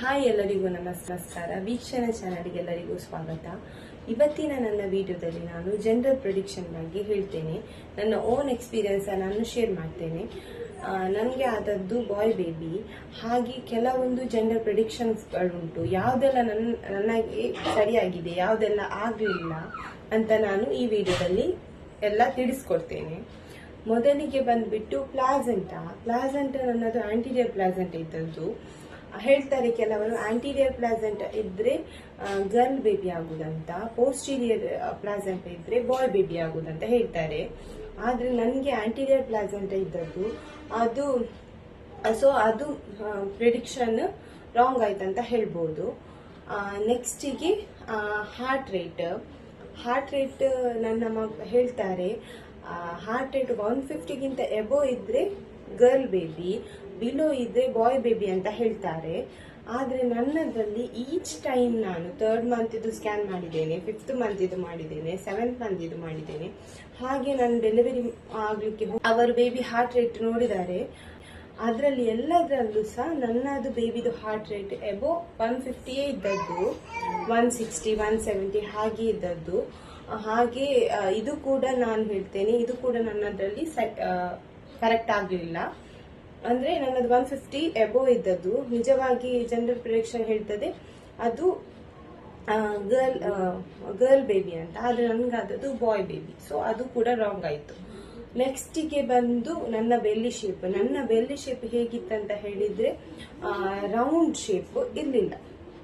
Hi ಎಲ್ಲರಿಗೂ ನಮಸ್ಕಾರ. ವೀಕ್ಷಣ ಚಾನಲ್ಗೆ ಎಲ್ಲರಿಗೂ ಸ್ವಾಗತ. ಇವತ್ತಿನ ನನ್ನ ವಿಡಿಯೋದಲ್ಲಿ ನಾನು ಜನರಲ್ ಪ್ರೊಡಿಕ್ಷನ್ ಬಗ್ಗೆ ಹೇಳ್ತೇನೆ. ನನ್ನ ಓನ್ ಎಕ್ಸ್ಪೀರಿಯನ್ಸ್ ನಾನು ಶೇರ್ ಮಾಡ್ತೇನೆ. ನನಗೆ ಆದದ್ದು ಬಾಯ್ ಬೇಬಿ ಹಾಗೆ ಕೆಲವೊಂದು ಜನರಲ್ ಪ್ರೊಡಿಕ್ಷನ್ಸ್ಗಳುಂಟು ಯಾವುದೆಲ್ಲ ನನ್ನ ನನಗೆ ಸರಿಯಾಗಿದೆ, ಯಾವುದೆಲ್ಲ ಆಗಲಿಲ್ಲ ಅಂತ ನಾನು ಈ ವಿಡಿಯೋದಲ್ಲಿ ಎಲ್ಲ ತಿಳಿಸ್ಕೊಡ್ತೇನೆ. ಮೊದಲಿಗೆ ಬಂದುಬಿಟ್ಟು ಪ್ಲಾಸೆಂಟಾ. ಪ್ಲಾಸೆಂಟ ನನ್ನದು ಆಂಟಿರಿಯರ್ ಪ್ಲಾಸೆಂಟ್ ಇದ್ದದ್ದು. ಹೇಳ್ತಾರೆ ಕೆಲವರು ಆಂಟೀರಿಯರ್ ಪ್ಲಾಸೆಂಟ್ ಇದ್ರೆ ಗರ್ಲ್ ಬೇಬಿ ಆಗುದಂತ ಪೋಸ್ಟೀರಿಯರ್ ಪ್ಲಾಸೆಂಟ್ ಇದ್ರೆ ಬಾಯ್ ಬೇಬಿ ಆಗುದಂತ ಹೇಳ್ತಾರೆ. ಆದ್ರೆ ನನಗೆ ಆಂಟೀರಿಯರ್ ಪ್ಲಾಸೆಂಟ್ ಇದ್ದದ್ದು, ಅದು ಸೊ ಅದು ಪ್ರಿಡಿಕ್ಷನ್ ರಾಂಗ್ ಆಯ್ತಂತ ಹೇಳ್ಬೋದು. ನೆಕ್ಸ್ಟಿಗೆ ಹಾರ್ಟ್ ರೇಟ್ ಹಾರ್ಟ್ ರೇಟ್ ನನ್ನ ಮಗ ಹೇಳ್ತಾರೆ ಹಾರ್ಟ್ ರೇಟ್ ಒನ್ ಫಿಫ್ಟಿಗಿಂತ ಎಬೋ ಇದ್ರೆ ಗರ್ಲ್ ಬೇಬಿ ಬಿಲೋ ಇದ್ರೆ ಬಾಯ್ ಬೇಬಿ ಅಂತ ಹೇಳ್ತಾರೆ. ಆದ್ರೆ ನನ್ನದ್ರಲ್ಲಿ ಈಚ್ ಟೈಮ್ ನಾನು ಮಂತ್ ಇದು ಸ್ಕ್ಯಾನ್ ಮಾಡಿದ್ದೇನೆ ಫಿಫ್ತ್ ಮಂತ್ ಇದು ಮಾಡಿದ್ದೇನೆ ಸೆವೆಂತ್ ಮಂತ್ ಇದು ಮಾಡಿದ್ದೇನೆ. ಹಾಗೆ ನಾನು ಡೆಲಿವರಿ ಆಗ್ಲಿಕ್ಕೆ ಅವರು ಬೇಬಿ ಹಾರ್ಟ್ ರೇಟ್ ನೋಡಿದ್ದಾರೆ. ಅದರಲ್ಲಿ ಎಲ್ಲದರಲ್ಲೂ ಸಹ ನನ್ನದು ಬೇಬಿದು ಹಾರ್ಟ್ ರೇಟ್ ಎಬೋ ಒನ್ ಫಿಫ್ಟಿಯೇ ಇದ್ದದ್ದು ಒನ್ ಸಿಕ್ಸ್ಟಿ ಒನ್ ಸೆವೆಂಟಿ ಹಾಗೆ ಇದ್ದದ್ದು. ಹಾಗೆ ಇದು ಕೂಡ ನಾನು ಹೇಳ್ತೇನೆ, ಇದು ಕೂಡ ನನ್ನದ್ರಲ್ಲಿ ಕರೆಕ್ಟ್ ಆಗಲಿಲ್ಲ. ಅಂದ್ರೆ ನನ್ನದು ಒನ್ ಫಿಫ್ಟಿ ಎಬೋ ಇದ್ದದ್ದು. ನಿಜವಾಗಿ ಜನರಲ್ ಪ್ರಿಡಿಕ್ಷನ್ ಹೇಳ್ತದೆ. ಅದು ಗರ್ಲ್ ಗರ್ಲ್ ಬೇಬಿ ಅಂತ. ಆದ್ರೆ ನನ್ಗಾದದ್ದು ಬಾಯ್ ಬೇಬಿ ಸೊ ಅದು ಕೂಡ ರಾಂಗ್ ಆಯ್ತು. ನೆಕ್ಸ್ಟಿಗೆ ಬಂದು ನನ್ನ ಬೆಲ್ಲಿ ಶೇಪ್ ನನ್ನ ಬೆಲ್ಲಿ ಶೇಪ್ ಹೇಗಿತ್ತಂತ ಹೇಳಿದ್ರೆ ರೌಂಡ್ ಶೇಪ್ ಇರಲಿಲ್ಲ.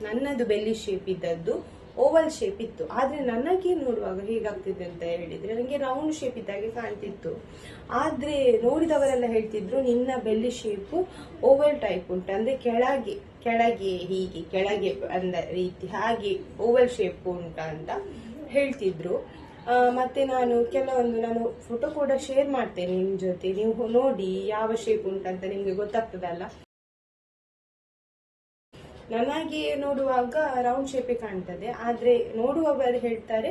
ನನ್ನದು ಬೆಲ್ಲಿ ಶೇಪ್ ಇದ್ದದ್ದು. ಓವಲ್ ಶೇಪ್ ಇತ್ತು. ಆದ್ರೆ ನನಗೆ ನೋಡುವಾಗ ಹೇಗಾಗ್ತಿದೆ ಅಂತ ಹೇಳಿದ್ರೆ ನನಗೆ ರೌಂಡ್ ಶೇಪ್ ಇದ್ದಾಗೆ ಕಾಣ್ತಿತ್ತು. ಆದ್ರೆ ನೋಡಿದವರೆಲ್ಲ ಹೇಳ್ತಿದ್ರು, ನಿನ್ನ ಬೆಲ್ಲಿ ಶೇಪ್ ಓವಲ್ ಟೈಪ್ ಉಂಟು. ಅಂದ್ರೆ ಕೆಳಗೆ ಕೆಳಗೆ ಹೀಗೆ, ಕೆಳಗೆ ಅಂದ ರೀತಿ ಹಾಗೆ ಓವಲ್ ಶೇಪ್ ಉಂಟ ಅಂತ ಹೇಳ್ತಿದ್ರು. ಮತ್ತೆ ನಾನು ಕೆಲವೊಂದು ನಾನು ಫೋಟೋ ಕೂಡ ಶೇರ್ ಮಾಡ್ತೇನೆ ನಿಮ್ಮ ಜೊತೆ. ನೀವು ನೋಡಿ ಯಾವ ಶೇಪ್ ಉಂಟಂತ ನಿಮಗೆ ಗೊತ್ತಾಗ್ತದಲ್ಲ? ನನಗೆ ನೋಡುವಾಗ ರೌಂಡ್ ಶೇಪೇ ಕಾಣ್ತದೆ. ಆದ್ರೆ ನೋಡುವವರು ಹೇಳ್ತಾರೆ,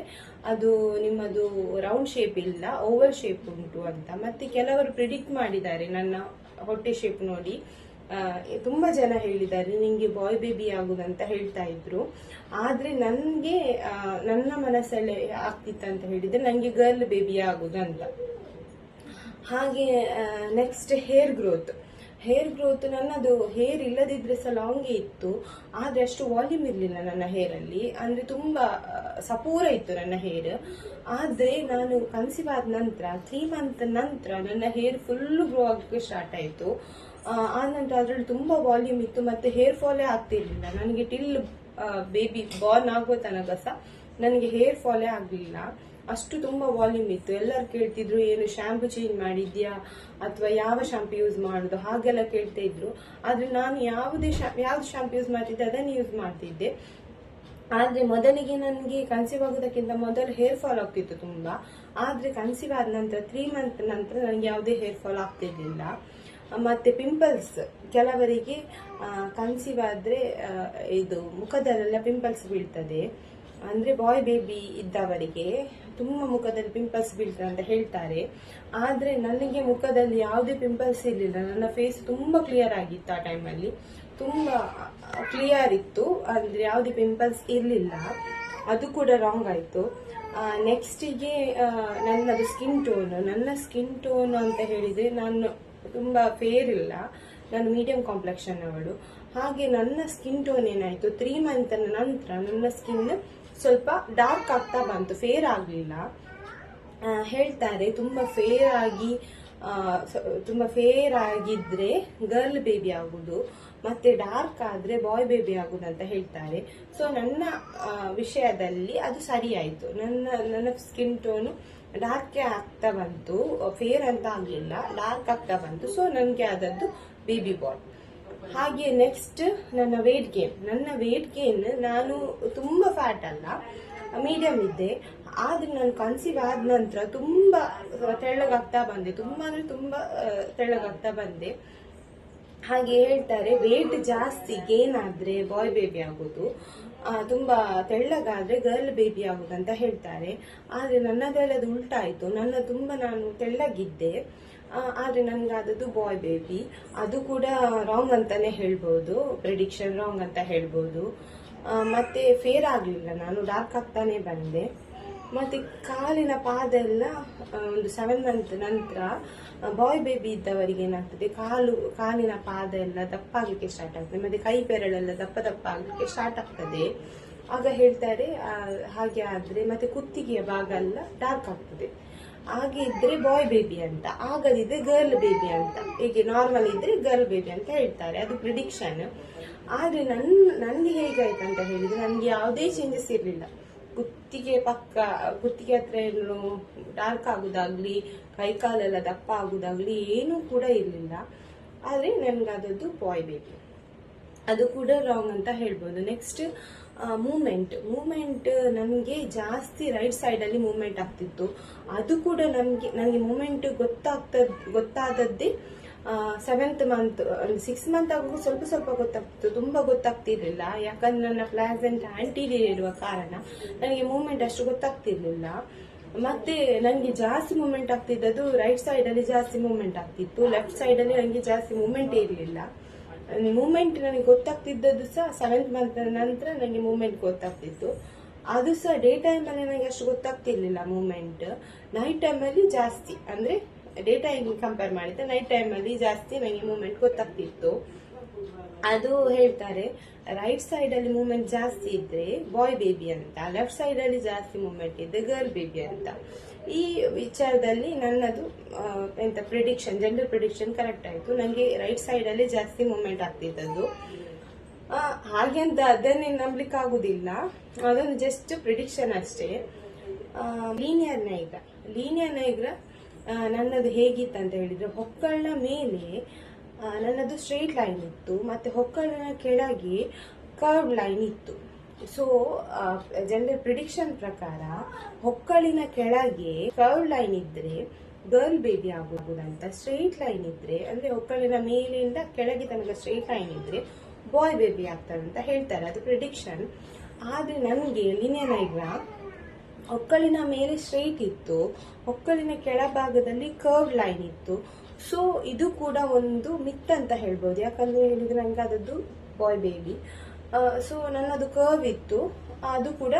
ಅದು ನಿಮ್ಮದು ರೌಂಡ್ ಶೇಪ್ ಇಲ್ಲ ಓವರ್ ಶೇಪ್ ಉಂಟು ಅಂತ. ಮತ್ತೆ ಕೆಲವರು ಪ್ರಿಡಿಕ್ಟ್ ಮಾಡಿದ್ದಾರೆ, ನನ್ನ ಹೊಟ್ಟೆ ಶೇಪ್ ನೋಡಿ. ತುಂಬ ಜನ ಹೇಳಿದ್ದಾರೆ ನಿಮಗೆ ಬಾಯ್ ಬೇಬಿ ಆಗುದಂತ ಹೇಳ್ತಾ ಇದ್ರು. ಆದ್ರೆ ನನಗೆ ನನ್ನ ಮನಸ್ಸಲ್ಲಿ ಆಗ್ತಿತ್ತಂತ ಹೇಳಿದ್ರೆ ನನಗೆ ಗರ್ಲ್ ಬೇಬಿ ಆಗುದಂತ. ಹಾಗೆ next hair growth hair growth ನನ್ನದು ಹೇರ್ ಇಲ್ಲದಿದ್ರೆ ಸಹ ಲಾಂಗ್ ಇತ್ತು. ಆದ್ರೆ ಅಷ್ಟು ವಾಲ್ಯೂಮ್ ಇರಲಿಲ್ಲ ನನ್ನ ಹೇರ್ ಅಲ್ಲಿ. ಅಂದ್ರೆ ತುಂಬಾ ಸಪೂರ ಇತ್ತು ನನ್ನ ಹೇರ್ ಆದ್ರೆ ನಾನು ಕನ್ಸಿವ್ ಆದ ನಂತರ ತ್ರೀ ಮಂತ್ ನಂತರ ನನ್ನ ಹೇರ್ ಫುಲ್ ಗ್ರೋ ಆಗಕ್ಕೆ ಸ್ಟಾರ್ಟ್ ಆಯ್ತು. ಆ ನಂತರ ಅದರಲ್ಲಿ ತುಂಬಾ ವಾಲ್ಯೂಮ್ ಇತ್ತು. ಮತ್ತೆ ಹೇರ್ ಫಾಲೇ ಆಗ್ತಿರ್ಲಿಲ್ಲ. ನನಗೆ ಟಿಲ್ ಬೇಬಿ ಬಾರ್ನ್ ಆಗೋ ತನಕ ಸಹ ನನಗೆ ಹೇರ್ ಫಾಲೇ ಆಗಲಿಲ್ಲ. ಅಷ್ಟು ತುಂಬ ವಾಲ್ಯೂಮ್ ಇತ್ತು. ಎಲ್ಲರೂ ಕೇಳ್ತಿದ್ರು, ಏನು ಶ್ಯಾಂಪು ಚೇಂಜ್ ಮಾಡಿದ್ಯಾ? ಅಥವಾ ಯಾವ ಶಾಂಪು ಯೂಸ್ ಮಾಡೋದು? ಹಾಗೆಲ್ಲ ಕೇಳ್ತಾ ಇದ್ರು. ಆದ್ರೆ ನಾನು ಯಾವುದೇ ಯಾವ್ದು ಶಾಂಪು ಯೂಸ್ ಮಾಡ್ತಿದ್ದೆ, ಅದನ್ನು ಯೂಸ್ ಮಾಡ್ತಿದ್ದೆ. ಆದ್ರೆ ಮೊದಲಿಗೆ ನನಗೆ ಕನ್ಸೀವ್ ಆಗೋದಕ್ಕಿಂತ ಮೊದಲು ಹೇರ್ ಫಾಲ್ ಆಗ್ತಿತ್ತು ತುಂಬಾ. ಆದ್ರೆ ಕನ್ಸೀವ್ ಆದ ನಂತರ ತ್ರೀ ಮಂತ್ ನಂತರ ನನಗೆ ಯಾವುದೇ ಹೇರ್ ಫಾಲ್ ಆಗ್ತಿರ್ಲಿಲ್ಲ ಮತ್ತೆ ಪಿಂಪಲ್ಸ್ ಕೆಲವರಿಗೆ ಕನ್ಸೀವ್ ಆದ್ರೆ ಇದು ಮುಖದಲ್ಲೆಲ್ಲ ಪಿಂಪಲ್ಸ್ ಬೀಳ್ತದೆ. ಅಂದ್ರೆ ಬಾಯ್ ಬೇಬಿ ಇದ್ದವರಿಗೆ ತುಂಬಾ ಮುಖದಲ್ಲಿ ಪಿಂಪಲ್ಸ್ ಬೀಳ್ತದೆ ಅಂತ ಹೇಳ್ತಾರೆ. ಆದ್ರೆ ನನಗೆ ಮುಖದಲ್ಲಿ ಯಾವುದೇ ಪಿಂಪಲ್ಸ್ ಇರಲಿಲ್ಲ. ನನ್ನ ಫೇಸ್ ತುಂಬಾ ಕ್ಲಿಯರ್ ಆಗಿತ್ತು ಆ ಟೈಮಲ್ಲಿ ತುಂಬಾ ಕ್ಲಿಯರ್ ಇತ್ತು. ಅಂದ್ರೆ ಯಾವುದೇ ಪಿಂಪಲ್ಸ್ ಇರಲಿಲ್ಲ. ಅದು ಕೂಡ ರಾಂಗ್ ಆಯ್ತು. ನೆಕ್ಸ್ಟಿಗೆ ನನ್ನದು ಸ್ಕಿನ್ ಟೋನ್ ನನ್ನ ಸ್ಕಿನ್ ಟೋನ್ ಅಂತ ಹೇಳಿದ್ರೆ ನಾನು ತುಂಬಾ ಫೇರ್ ಇಲ್ಲ. ನಾನು ಮೀಡಿಯಂ ಕಾಂಪ್ಲೆಕ್ಷನ್ ಅವಳು. ಹಾಗೆ ನನ್ನ ಸ್ಕಿನ್ ಟೋನ್ ಏನಾಯ್ತು? ತ್ರೀ ಮಂತ್ ನಂತರ ನನ್ನ ಸ್ಕಿನ್ ಸ್ವಲ್ಪ ಡಾರ್ಕ್ ಆಗ್ತಾ ಬಂತು ಫೇರ್ ಆಗಲಿಲ್ಲ. ಹೇಳ್ತಾರೆ, ತುಂಬಾ ಫೇರ್ ಆಗಿ ತುಂಬಾ ಫೇರ್ ಆಗಿದ್ರೆ ಗರ್ಲ್ ಬೇಬಿ ಆಗುದು, ಮತ್ತೆ ಡಾರ್ಕ್ ಆದರೆ ಬಾಯ್ ಬೇಬಿ ಆಗುದು ಅಂತ ಹೇಳ್ತಾರೆ. ಸೊ ನನ್ನ ವಿಷಯದಲ್ಲಿ ಅದು ಸರಿಯಾಯಿತು. ನನ್ನ ನನ್ನ ಸ್ಕಿನ್ ಟೋನು ಡಾರ್ಕ್ ಆಗ್ತಾ ಬಂತು ಫೇರ್ ಅಂತ ಆಗಲಿಲ್ಲ ಡಾರ್ಕ್ ಆಗ್ತಾ ಬಂತು. ಸೊ ನನಗೆ ಆದದ್ದು ಬೇಬಿ ಬಾಯ್ ಹಾಗೆ ನೆಕ್ಸ್ಟ್ ನನ್ನ ವೇಟ್ ಗೇನ್ ನನ್ನ ವೇಟ್ ಗೇನ್ ನಾನು ತುಂಬಾ ಫ್ಯಾಟ್ ಅಲ್ಲ ಮೀಡಿಯಂ ಇದ್ದೆ. ಆದ್ರೆ ನಾನು ಕನ್ಸೀವ್ ಆದ ನಂತರ ತುಂಬಾ ತೆಳ್ಳಗಾಗ್ತಾ ಬಂದೆ. ತುಂಬಾ ಅಂದ್ರೆ ತುಂಬಾ ತೆಳ್ಳಗಾಗ್ತಾ ಬಂದೆ. ಹಾಗೆ ಹೇಳ್ತಾರೆ ವೇಟ್ ಜಾಸ್ತಿ ಗೇನ್ ಆದ್ರೆ ಬಾಯ್ ಬೇಬಿ ಆಗೋದು. ತುಂಬ ತೆಳ್ಳಗಾದ್ರೆ ಗರ್ಲ್ ಬೇಬಿ ಆಗುದಂತ ಹೇಳ್ತಾರೆ. ಆದ್ರೆ ನನ್ನದೆಲ್ಲದು ಉಲ್ಟಾಯ್ತು. ನನ್ನ ತುಂಬಾ ನಾನು ತೆಳ್ಳಗಿದ್ದೆ. ಆದ್ರೆ ನನ್ಗಾದದ್ದು ಬಾಯ್ ಬೇಬಿ ಅದು ಕೂಡ ರಾಂಗ್ ಅಂತಾನೆ ಹೇಳ್ಬೋದು. ಪ್ರಿಡಿಕ್ಷನ್ ರಾಂಗ್ ಅಂತ ಹೇಳ್ಬೋದು. ಮತ್ತೆ ಫೇರ್ ಆಗ್ಲಿಲ್ಲ. ನಾನು ಡಾರ್ಕ್ ಆಗ್ತಾನೆ ಬಂದೆ. ಮತ್ತೆ ಕಾಲಿನ ಪಾದ ಎಲ್ಲ ಒಂದು ಸೆವೆನ್ ಮಂತ್ ನಂತರ ಬಾಯ್ ಬೇಬಿ ಇದ್ದವರಿಗೆ ಏನಾಗ್ತದೆ? ಕಾಲು, ಕಾಲಿನ ಪಾದ ಎಲ್ಲ ದಪ್ಪ ಆಗ್ಲಿಕ್ಕೆ ಸ್ಟಾರ್ಟ್ ಆಗ್ತದೆ. ಮತ್ತೆ ಕೈ ಬೆರಳೆಲ್ಲ ದಪ್ಪ ದಪ್ಪ ಆಗ್ಲಿಕ್ಕೆ ಸ್ಟಾರ್ಟ್ ಆಗ್ತದೆ. ಆಗ ಹೇಳ್ತಾರೆ ಹಾಗೆ ಆದ್ರೆ, ಮತ್ತೆ ಕುತ್ತಿಗೆಯ ಭಾಗ ಎಲ್ಲ ಡಾರ್ಕ್ ಆಗ್ತದೆ. ಹಾಗೆ ಇದ್ರೆ ಬಾಯ್ ಬೇಬಿ ಅಂತ, ಆಗದಿದ್ರೆ ಗರ್ಲ್ ಬೇಬಿ ಅಂತ. ಹೀಗೆ ನಾರ್ಮಲ್ ಇದ್ರೆ ಗರ್ಲ್ ಬೇಬಿ ಅಂತ ಹೇಳ್ತಾರೆ, ಅದು ಪ್ರಿಡಿಕ್ಷನ್ ಆದ್ರೆ ನನ್ ನನ್ಗೆ ಹೇಗಾಯ್ತು ಅಂತ ಹೇಳಿದ್ರೆ ನನ್ಗೆ ಯಾವುದೇ ಚೇಂಜಸ್ ಇರಲಿಲ್ಲ. ಕುತ್ತಿಗೆ ಪಕ್ಕ, ಕುತ್ತಿಗೆ ಹತ್ರ ಏನು ಡಾರ್ಕ್ ಆಗುದಾಗ್ಲಿ, ಕೈ ಕಾಲೆಲ್ಲ ದಪ್ಪ ಆಗುದಾಗ್ಲಿ ಏನೂ ಕೂಡ ಇರ್ಲಿಲ್ಲ. ಆದ್ರೆ ನನ್ಗಾದದ್ದು ಬಾಯ್ ಬೇಬಿ ಅದು ಕೂಡ ರಾಂಗ್ ಅಂತ ಹೇಳ್ಬೋದು. ನೆಕ್ಸ್ಟ್ ಮೂಮೆಂಟ್ ಮೂಮೆಂಟ್ ನಮಗೆ ಜಾಸ್ತಿ ರೈಟ್ ಸೈಡ್ ಅಲ್ಲಿ ಮೂಮೆಂಟ್ ಆಗ್ತಿತ್ತು. ಅದು ಕೂಡ ನಮಗೆ ನನಗೆ ಮೂಮೆಂಟ್ ಗೊತ್ತಾಗ್ತದ ಗೊತ್ತಾದದ್ದೇ ಸೆವೆಂತ್ ಮಂತ್ ಸಿಕ್ಸ್ ಮಂತ್ ಆಗುವಾಗ ಸ್ವಲ್ಪ ಸ್ವಲ್ಪ ಗೊತ್ತಾಗ್ತಿತ್ತು. ತುಂಬ ಗೊತ್ತಾಗ್ತಿರ್ಲಿಲ್ಲ. ಯಾಕಂದ್ರೆ ನನ್ನ ಪ್ಲಾಸೆಂಟ್ ಆಂಟಿರಿಯರ್ ಇರುವ ಕಾರಣ ನನಗೆ ಮೂಮೆಂಟ್ ಅಷ್ಟು ಗೊತ್ತಾಗ್ತಿರ್ಲಿಲ್ಲ. ಮತ್ತೆ ನನಗೆ ಜಾಸ್ತಿ ಮೂಮೆಂಟ್ ಆಗ್ತಿದ್ದದ್ದು ರೈಟ್ ಸೈಡ್ ಅಲ್ಲಿ ಜಾಸ್ತಿ ಮೂಮೆಂಟ್ ಆಗ್ತಿತ್ತು. ಲೆಫ್ಟ್ ಸೈಡ್ ಅಲ್ಲಿ ನನಗೆ ಜಾಸ್ತಿ ಮೂಮೆಂಟ್ ಇರಲಿಲ್ಲ. ಮೂಮೆಂಟ್ ನನಗೆ ಗೊತ್ತಾಗ್ತಿದ್ದದ್ದು ಸಹ ಸೆವೆಂತ್ ಮಂತ್ ನಂತರ ನನಗೆ ಮೂಮೆಂಟ್ ಗೊತ್ತಾಗ್ತಿತ್ತು. ಅದು ಸಹ ಡೇ ಟೈಮ್ ಅಲ್ಲಿ ನನಗೆ ಅಷ್ಟು ಗೊತ್ತಾಗ್ತಿರ್ಲಿಲ್ಲ ಮೂಮೆಂಟ್ ನೈಟ್ ಟೈಮ್ ಅಲ್ಲಿ ಜಾಸ್ತಿ, ಅಂದ್ರೆ ಡೇ ಟೈಮ್ ಕಂಪೇರ್ ಮಾಡಿದ್ರೆ ನೈಟ್ ಟೈಮ್ ಅಲ್ಲಿ ಜಾಸ್ತಿ ನನಗೆ ಮೂಮೆಂಟ್ ಗೊತ್ತಾಗ್ತಿತ್ತು. ಅದು ಹೇಳ್ತಾರೆ ರೈಟ್ ಸೈಡ್ ಅಲ್ಲಿ ಮೂಮೆಂಟ್ ಜಾಸ್ತಿ ಇದ್ರೆ ಬಾಯ್ ಬೇಬಿ ಅಂತ ಲೆಫ್ಟ್ ಸೈಡ್ ಅಲ್ಲಿ ಜಾಸ್ತಿ ಮೂಮೆಂಟ್ ಇದ್ದರೆ ಗರ್ಲ್ ಬೇಬಿ ಅಂತ. ಈ ವಿಚಾರದಲ್ಲಿ ನನ್ನದು ಎಂತ ಪ್ರಿಡಿಕ್ಷನ್ ಜನರಲ್ ಪ್ರಿಡಿಕ್ಷನ್ ಕರೆಕ್ಟ್ ಆಯಿತು. ನನಗೆ ರೈಟ್ ಸೈಡ್ ಅಲ್ಲಿ ಜಾಸ್ತಿ ಮೂಮೆಂಟ್ ಆಗ್ತಿದ್ದದ್ದು. ಹಾಗೆ ಅಂತ ಅದನ್ನೇ ನಂಬಲಿಕ್ಕೆ ಆಗುದಿಲ್ಲ ಅದೊಂದು ಜಸ್ಟ್ ಪ್ರಿಡಿಕ್ಷನ್ ಅಷ್ಟೇ. ಲೀನಿಯರ್ ನೈಗ್ರ ಲೀನಿಯರ್ ನೈಗ್ರ ನನ್ನದು ಹೇಗಿತ್ತು ಅಂತ ಹೇಳಿದ್ರೆ ಹೊಕ್ಕಳ್ನ ಮೇಲೆ ನನ್ನದು ಸ್ಟ್ರೈಟ್ ಲೈನ್ ಇತ್ತು. ಮತ್ತೆ ಹೊಕ್ಕಳಿನ ಕೆಳಗೆ ಕರ್ವ್ ಲೈನ್ ಇತ್ತು. ಸೊ ಜನರಲ್ ಪ್ರಿಡಿಕ್ಷನ್ ಪ್ರಕಾರ ಹೊಕ್ಕಳಿನ ಕೆಳಗೆ ಕರ್ವ್ ಲೈನ್ ಇದ್ರೆ ಗರ್ಲ್ ಬೇಬಿ ಆಗಬಹುದಂತ ಸ್ಟ್ರೈಟ್ ಲೈನ್ ಇದ್ರೆ, ಅಂದ್ರೆ ಹೊಕ್ಕಳಿನ ಮೇಲಿಂದ ಕೆಳಗೆ ತನಕ ಸ್ಟ್ರೈಟ್ ಲೈನ್ ಇದ್ರೆ ಬಾಯ್ ಬೇಬಿ ಆಗ್ತಾರೆ ಅಂತ ಹೇಳ್ತಾರೆ, ಅದು ಪ್ರಿಡಿಕ್ಷನ್ ಆದ್ರೆ ನನಗೆ ಲಿನಿಯರ್ ನೈಗ್ರಾ ಹೊಕ್ಕಳಿನ ಮೇಲೆ ಸ್ಟ್ರೈಟ್ ಇತ್ತು, ಹೊಕ್ಕಳಿನ ಕೆಳಭಾಗದಲ್ಲಿ ಕರ್ವ್ ಲೈನ್ ಇತ್ತು. ಸೊ ಇದು ಕೂಡ ಒಂದು ಮಿತ್ ಅಂತ ಹೇಳ್ಬೋದು. ಯಾಕಂದ್ರೆ ಹೇಳಿದ್ರೆ ನಂಗೆ ಅದದ್ದು ಬಾಯ್ ಬೇಬಿ ಸೊ ನನ್ನದು ಕರ್ವ್ ಇತ್ತು. ಅದು ಕೂಡ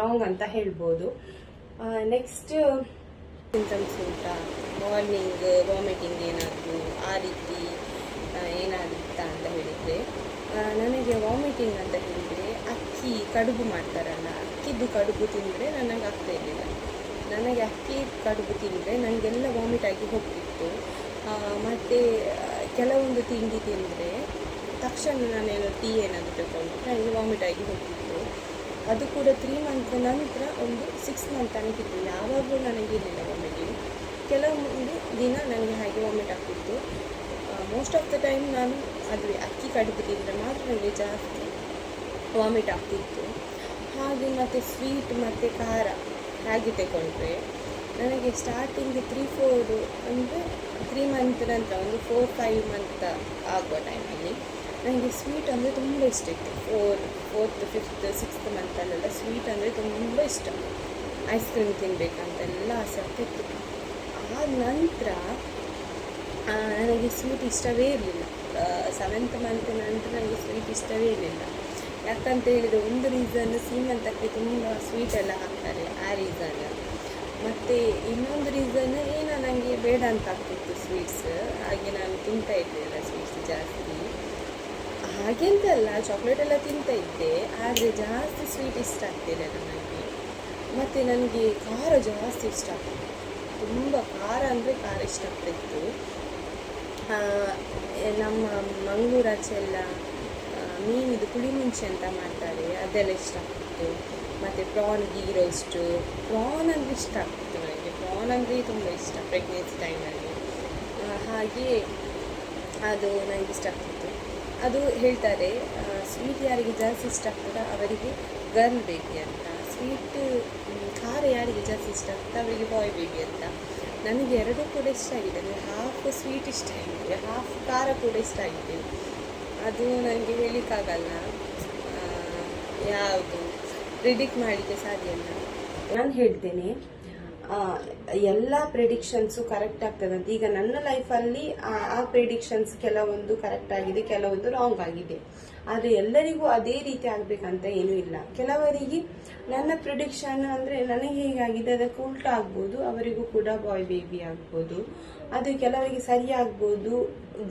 ರಾಂಗ್ ಅಂತ ಹೇಳ್ಬೋದು. ನೆಕ್ಸ್ಟ್ ಸಿಂಟಮ್ಸ್ ಉಂಟಾ? ಮಾರ್ನಿಂಗ್ ವಾಮಿಟಿಂಗ್ ಏನಾದರೂ ಆ ರೀತಿ ಏನಾಗುತ್ತ ಅಂತ ಹೇಳಿದರೆ? ನನಗೆ ವಾಮಿಟಿಂಗ್ ಅಂತ ಹೇಳಿದರೆ ಅಕ್ಕಿ ಕಡುಬು ಮಾಡ್ತಾರಲ್ಲ ಅಕ್ಕಿದ್ದು ಕಡುಬು ತಿಂದರೆ ನನಗೆ ಆಗ್ತಾ ಇರಲಿಲ್ಲ. ನನಗೆ ಅಕ್ಕಿ ಕಡುಬು ತಿಂದರೆ ನನಗೆಲ್ಲ ವಾಮಿಟ್ ಆಗಿ ಹೋಗ್ತಿತ್ತು. ಮತ್ತು ಕೆಲವೊಂದು ತಿಂಡಿ ತಿಂದರೆ ತಕ್ಷಣ ನಾನೇನು ಟೀ ಏನಾದರೂ ತಗೊಂಡು ನನಗೆ ವಾಮಿಟ್ ಆಗಿ ಹೋಗಿತ್ತು ಅದು ಕೂಡ ತ್ರೀ ಮಂತ್ ನಂತರ ಒಂದು ಸಿಕ್ಸ್ ಮಂತ್ ತನಕಿತ್ತು ಯಾವಾಗಲೂ ನನಗೆ ಇರಲಿಲ್ಲ ವಾಮಿಟಿಂಗ್ ಕೆಲವೊಂದು ದಿನ ನನಗೆ ಹಾಗೆ ವಾಮಿಟ್ ಆಗ್ತಿತ್ತು. ಮೋಸ್ಟ್ ಆಫ್ ದ ಟೈಮ್ ನಾನು ಅದು ಅಕ್ಕಿ ಕಡಿದ್ರಿಂದ ಮಾತ್ರ ನನಗೆ ಜಾಸ್ತಿ ವಾಮಿಟ್ ಆಗ್ತಿತ್ತು. ಹಾಗೆ ಮತ್ತು ಸ್ವೀಟ್ ಮತ್ತು ಖಾರ ಹಾಗೆ ತಗೊಂಡ್ರೆ ನನಗೆ ಸ್ಟಾರ್ಟಿಂಗ್ ತ್ರೀ ಫೋರ್ ಅಂದರೆ ತ್ರೀ ಮಂತ್ ನಂತರ ಒಂದು ಫೋರ್ ಫೈವ್ ಮಂತ್ ಆಗುವ ಟೈಮಲ್ಲಿ ನನಗೆ ಸ್ವೀಟ್ ಅಂದರೆ ತುಂಬ ಇಷ್ಟ ಇತ್ತು. ಫೋರ್ ಫೋರ್ತ್ ಫಿಫ್ತ್ ಸಿಕ್ಸ್ತ್ ಮಂತಲ್ಲೆಲ್ಲ ಸ್ವೀಟ್ ಅಂದರೆ ತುಂಬ ಇಷ್ಟ. ಐಸ್ ಕ್ರೀಮ್ ತಿನ್ನಬೇಕಂತೆಲ್ಲ ಆಸೆ ಆಗ್ತಿತ್ತು ಆದ ನಂತರ ನನಗೆ ಸ್ವೀಟ್ ಇಷ್ಟವೇ ಇರಲಿಲ್ಲ. ಸೆವೆಂತ್ ಮಂತ್ ನಂತರ ನನಗೆ ಸ್ವೀಟ್ ಇಷ್ಟವೇ ಇರಲಿಲ್ಲ. ಯಾಕಂತ ಹೇಳಿದರೆ ಒಂದು ರೀಸನ್ ಸೀಮಂತಕ್ಕೆ ತುಂಬ ಸ್ವೀಟ್ ಎಲ್ಲ ಹಾಕ್ತಾರೆ, ಆ ರೀಸನ್ ಮತ್ತು ಇನ್ನೊಂದು ರೀಸನ್ ಏನೋ ನನಗೆ ಬೇಡ ಅಂತ ಆಗ್ತಿತ್ತು ಸ್ವೀಟ್ಸ್ ಹಾಗೆ ನಾನು ತಿಂತಾ ಇರಲಿಲ್ಲ ಸ್ವೀಟ್ಸ್ ಜಾಸ್ತಿ. ಹಾಗೆಂತಲ್ಲ ಚಾಕ್ಲೇಟ್ ಎಲ್ಲ ತಿಂತಾ ಇದ್ದೆ ಆದರೆ ಜಾಸ್ತಿ ಸ್ವೀಟ್ ಇಷ್ಟ ಆಗ್ತಿರಲಿಲ್ಲ ನನಗೆ ಮತ್ತು ನನಗೆ ಖಾರ ಜಾಸ್ತಿ ಇಷ್ಟ ಆಗ್ತಿತ್ತು. ತುಂಬ ಖಾರ ಅಂದರೆ ಖಾರ ಇಷ್ಟ ಆಗ್ತಿತ್ತು. ಆ, ಮಂಗಳೂರು ನಮ್ಮ ಮಂಗಳೂರಾಚೆಲ್ಲ ಆ, ಮೀನಿದು ಅಂತ ಮಾಡ್ತಾರೆ ಅದೆಲ್ಲ ಇಷ್ಟ ಆಗ್ತಿತ್ತು. ಮತ್ತು ಪ್ರಾನ್ ಗೀ ರೋಸ್ಟು ಪ್ರಾನ್ ಅಂದರೆ ಇಷ್ಟ ಆಗ್ತಿತ್ತು ನನಗೆ. ಪ್ರಾನ್ ಅಂದರೆ ತುಂಬ ಇಷ್ಟ ಪ್ರೆಗ್ನೆನ್ಸಿ ಟೈಮಲ್ಲಿ ಹಾಗೆ ಅದು ನನಗೆ ಇಷ್ಟ ಆಗ್ತಿತ್ತು. ಅದು ಹೇಳ್ತಾರೆ ಸ್ವೀಟ್ ಯಾರಿಗೆ ಜಾಸ್ತಿ ಇಷ್ಟ ಆಗ್ತದೆ ಅವರಿಗೆ ಗರ್ಲ್ ಬೇಬಿ ಅಂತ. ಸ್ವೀಟ್ ಖಾರ ಯಾರಿಗೆ ಜಾಸ್ತಿ ಇಷ್ಟ ಆಗ್ತದೆ ಅವರಿಗೆ ಬಾಯ್ ಬೇಬಿ ಅಂತ. ನನಗೆ ಎರಡೂ ಕೂಡ ಇಷ್ಟ ಆಗಿದೆ, ಅಂದರೆ ಹಾಫ್ ಸ್ವೀಟ್ ಇಷ್ಟ ಆಗಿದೆ ಹಾಫ್ ಖಾರ ಕೂಡ ಇಷ್ಟ ಆಗಿದೆ. ಅದು ನನಗೆ ಹೇಳಲಿಕ್ಕಾಗಲ್ಲ. ಯಾವುದು? ಪ್ರಿಡಿಕ್ಟ್ ಮಾಡಲಿಕ್ಕೆ ಸಾಧ್ಯ ಇಲ್ಲ. ನಾನು ಹೇಳ್ತೇನೆ ಎಲ್ಲ ಪ್ರಿಡಿಕ್ಷನ್ಸು ಕರೆಕ್ಟ್ ಆಗ್ತದೆ ಅಂತ. ಈಗ ನನ್ನ ಲೈಫಲ್ಲಿ ಆ ಪ್ರಿಡಿಕ್ಷನ್ಸ್ ಕೆಲವೊಂದು ಕರೆಕ್ಟ್ ಆಗಿದೆ, ಕೆಲವೊಂದು ರಾಂಗ್ ಆಗಿದೆ. ಆದರೆ ಎಲ್ಲರಿಗೂ ಅದೇ ರೀತಿ ಆಗಬೇಕಂತ ಏನೂ ಇಲ್ಲ. ಕೆಲವರಿಗೆ ನನ್ನ ಪ್ರಿಡಿಕ್ಷನ್ ಅಂದರೆ ನನಗೆ ಹೇಗಾಗಿದೆ, ಅದಕ್ಕೆ ಉಲ್ಟಾ ಆಗ್ಬೋದು, ಅವರಿಗೂ ಕೂಡ ಬಾಯ್ ಬೇಬಿ ಆಗ್ಬೋದು. ಅದು ಕೆಲವರಿಗೆ ಸರಿ ಆಗ್ಬೋದು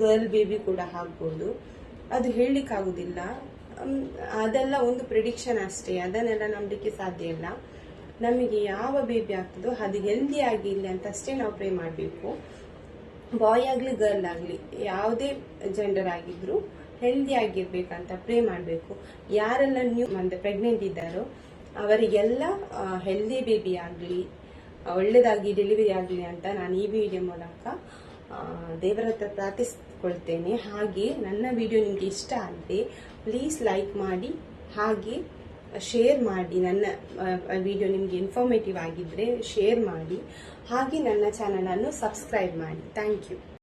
ಗರ್ಲ್ ಬೇಬಿ ಕೂಡ ಆಗ್ಬೋದು. ಅದು ಹೇಳಲಿಕ್ಕಾಗೋದಿಲ್ಲ. ಅದೆಲ್ಲ ಒಂದು ಪ್ರಿಡಿಕ್ಷನ್ ಅಷ್ಟೇ. ಅದನ್ನೆಲ್ಲ ನಂಬಲಿಕ್ಕೆ ಸಾಧ್ಯ ಇಲ್ಲ. ನಮಗೆ ಯಾವ ಬೇಬಿ ಆಗ್ತದೋ ಅದು ಹೆಲ್ದಿ ಆಗಿರಲಿ ಅಂತ ಅಷ್ಟೇ ನಾವು ಪ್ರೇ ಮಾಡಬೇಕು. ಬಾಯ್ ಆಗಲಿ ಗರ್ಲ್ ಆಗಲಿ, ಯಾವುದೇ ಜೆಂಡರ್ ಆಗಿದ್ರು ಹೆಲ್ದಿ ಆಗಿರ್ಬೇಕಂತ ಪ್ರೇ ಮಾಡಬೇಕು. ಯಾರೆಲ್ಲ ನ್ಯೂ ಅಂದರೆ ಪ್ರೆಗ್ನೆಂಟ್ ಇದ್ದಾರೋ, ಅವರಿಗೆಲ್ಲ ಹೆಲ್ದಿ ಬೇಬಿ ಆಗಲಿ ಒಳ್ಳೆಯದಾಗಿ ಡೆಲಿವರಿ ಆಗಲಿ ಅಂತ ನಾನು ಈ ವಿಡಿಯೋ ಮೂಲಕ ದೇವರ ಹತ್ರ ಪ್ರಾರ್ಥಿಸ್ಕೊಳ್ತೇನೆ. ಹಾಗೆ ನನ್ನ ವಿಡಿಯೋ ನಿಮಗೆ ಇಷ್ಟ ಆದರೆ ಪ್ಲೀಸ್ ಲೈಕ್ ಮಾಡಿ, ಹಾಗೆ ಶೇರ್ ಮಾಡಿ, ನನ್ನ ವಿಡಿಯೋ ನಿಮಗೆ ಇನ್ಫಾರ್ಮೇಟಿವ್ ಆಗಿದ್ದರೆ ಶೇರ್ ಮಾಡಿ, ಹಾಗೆ ನನ್ನ ಚಾನಲನ್ನು ಸಬ್ಸ್ಕ್ರೈಬ್ ಮಾಡಿ. Thank you